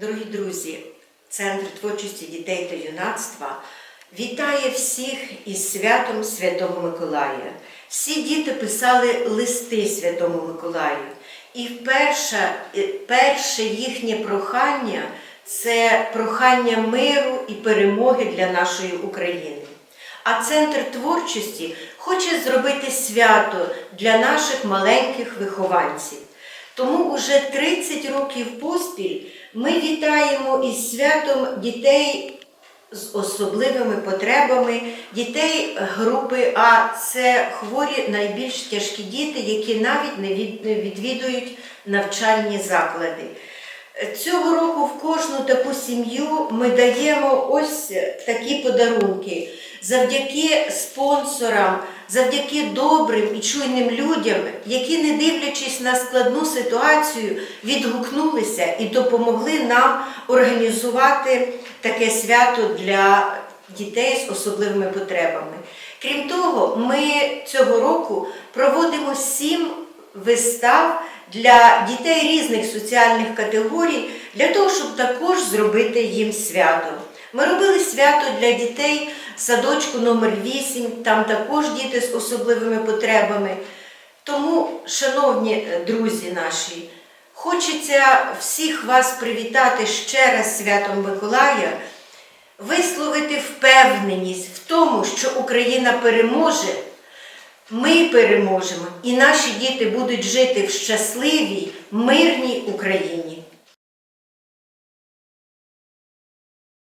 Дорогі друзі, Центр творчості дітей та юнацтва вітає всіх із святом Святого Миколая. Всі діти писали листи Святому Миколаю. І перше, перше їхнє прохання це прохання миру і перемоги для нашої України. А центр творчості хоче зробити свято для наших маленьких вихованців. Тому уже 30 років поспіль ми вітаємо із святом дітей з особливими потребами, дітей групи А. Це хворі найбільш тяжкі діти, які навіть не відвідують навчальні заклади. Цього року в кожну таку сім'ю ми даємо ось такі подарунки. Завдяки спонсорам, завдяки добрим і чуйним людям, які, не дивлячись на складну ситуацію, відгукнулися і допомогли нам організувати таке свято для дітей з особливими потребами. Крім того, ми цього року проводимо сім вистав для дітей різних соціальних категорій, для того, щоб також зробити їм свято. Ми робили свято для дітей садочку номер 8 там також діти з особливими потребами. Тому, шановні е, друзі наші, хочеться всіх вас привітати ще раз святом Миколая, висловити впевненість в тому, що Україна переможе. Ми переможемо, і наші діти будуть жити в щасливій, мирній Україні.